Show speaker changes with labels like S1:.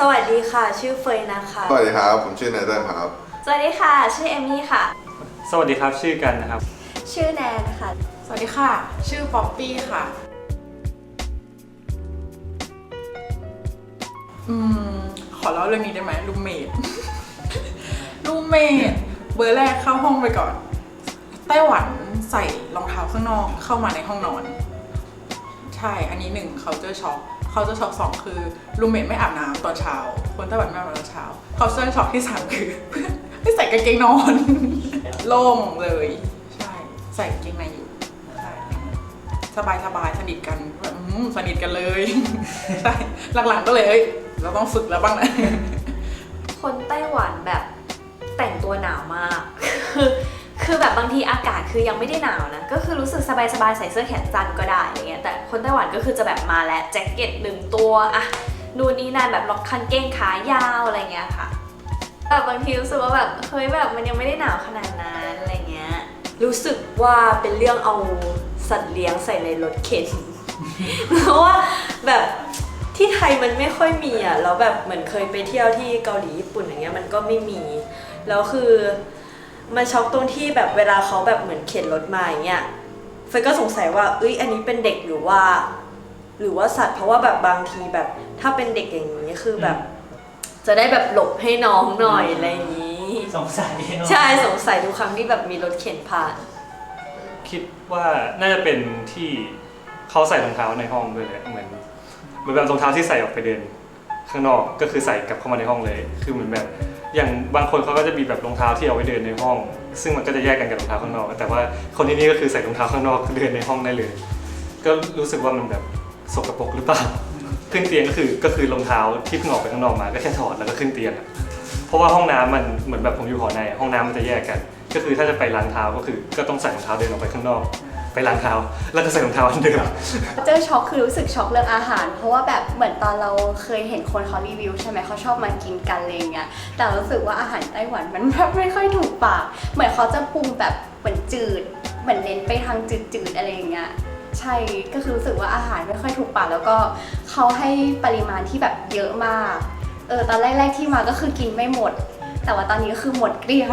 S1: สวัสดีค่ะ ชื่อเฟยนะคะ
S2: สวัสดีครับ ผมชื่อเนเธอร์ครับ
S1: สวัสดีค่ะ ชื่อเอมมี่ค่ะ
S3: สวัสดีครับชื่อกันนะครับ
S1: ชื่อแนนค่ะ
S4: สวัสดีค่ะ ชื่อป๊อปปี้ค่ะ อืม ขอเล่าเรื่องนี้ได้ไหมรูมเมดรูมเมดเบอร์แรกเข้าห้องไปก่อน ไต้หวันใส่รองเท้าข้างนอกเข้ามาในห้องนอน ใช่ อันนี้หนึ่งเขาเจอช็อก เขาจอช็อกสองคือรูเมดไม่อาบน้ำตอนเช้า คนไต้หวันไม่อาบน้ำตอนเช้าเขาเจอช็อกที่สามคือเพื่อนไม่ใส่กางเกงนอน โล่งเลย ใช่ ใส่กางเกงในอยู่ใช่สบายสบายสนิทกันแบบสนิทกันเลยใช่หลังๆก็เลยเอ้ยเราต้องฝึกแล้วบ้างนะ
S1: คนไต้หวันแบบแต่งตัวหนาวมาก คือคือแบบบางทีอากาศคือยังไม่ได้หนาวนะ ก็คือรู้สึก สบายๆใส่เสื้อแขนสั้นก็ได้อะไรเงี้ยแต่คนไต้หวันก็คือจะแบบมาแล้วแจ็คเก็ตหนึ่งตัวอะนู่นนี่นั่นแบบล็อกคันเก้งขายาวอะไรเงี้ยค่ะแบบบางทีรู้สึกว่าแบบเฮ้ยแบบมันยังไม่ได้หนาวขนาดนั้นอะไรเงี้ยรู้สึกว่าเป็นเรื่องเอาสัตว์เลี้ยงใส่ในรถเข็นเพราะว่าแบบที่ไทยมันไม่ค่อยมีอะแล้วแบบเหมือนเคยไปเที่ยวที่เกาหลีญี่ปุ่นอย่างเงี้ยมันก็ไม่มีแล้วคือมันช็อกตรงที่แบบเวลาเขาแบบเหมือนเข็นรถมาอย่างเงี้ย เฟยก็สงสัยว่าเอ้ยอันนี้เป็นเด็กหรือว่า หรือว่าสัตว์เพราะว่าแบบบางทีแบบ ถ้าเป็นเด็กอย่างนี้คือแบบ จะได้แบบหลบให้น้องหน่อยอะไรอย่างนี้
S3: สงสัยเนอะ
S1: ใช่สงสัยทุกครั้งที่แบบมีรถเข็นผ่าน
S3: คิดว่าน่าจะเป็นที่เขาใส่รองเท้าในห้องด้วยแหละเหมือนเหมือนแบบรองเท้าที่ใส่ออกไปเดิน ข้างนอกก็คือใส่กลับเข้ามาในห้องเลย คือเหมือนแบบ อย่างบางคนเขาก็จะมีแบบรองเท้าที่เอาไว้เดินในห้อง ซึ่งมันก็จะแยกกันกับรองเท้าข้างนอก แต่ว่าคนที่นี่ก็คือใส่รองเท้าข้างนอกเดินในห้องได้เลย ก็รู้สึกว่ามันแบบสกปรกหรือเปล่าขึ้นเตียงก็คือก็คือรองเท้าที่เพิ่งออกไปข้างนอกมาก็แค่ถอดแล้วก็ขึ้นเตียงเพราะว่าห้องน้ำมันเหมือนแบบผมอยู่หอในห้องน้ำมันจะแยกกัน ก็คือถ้าจะไปล้างเท้าก็คือก็ต้องใส่รองเท้าเดินออกไปข้างนอก ไปล้างเท้าแล้วก็ใส่รองเท้าอันเดิม
S5: เจอช็อกคือรู้สึกช็อกเรื่องอาหาร เพราะว่าแบบเหมือนตอนเราเคยเห็นคนเขารีวิวใช่ไหมเขาชอบมากินกันอะไรอย่างเงี้ยแต่รู้สึกว่าอาหารไต้หวันมันแบบไม่ค่อยถูกปาก เหมือนเขาจะปรุงแบบเหมือนจืด เหมือนเน้นไปทางจืดๆอะไรอย่างเงี้ยใช่ก็คือรู้สึกว่าอาหารไม่ค่อยถูกปากแล้วก็เขาให้ปริมาณที่แบบเยอะมากเออตอนแรกๆที่มาก็คือกินไม่หมด แต่ว่าตอนนี้ก็คือหมดเกลี้ยง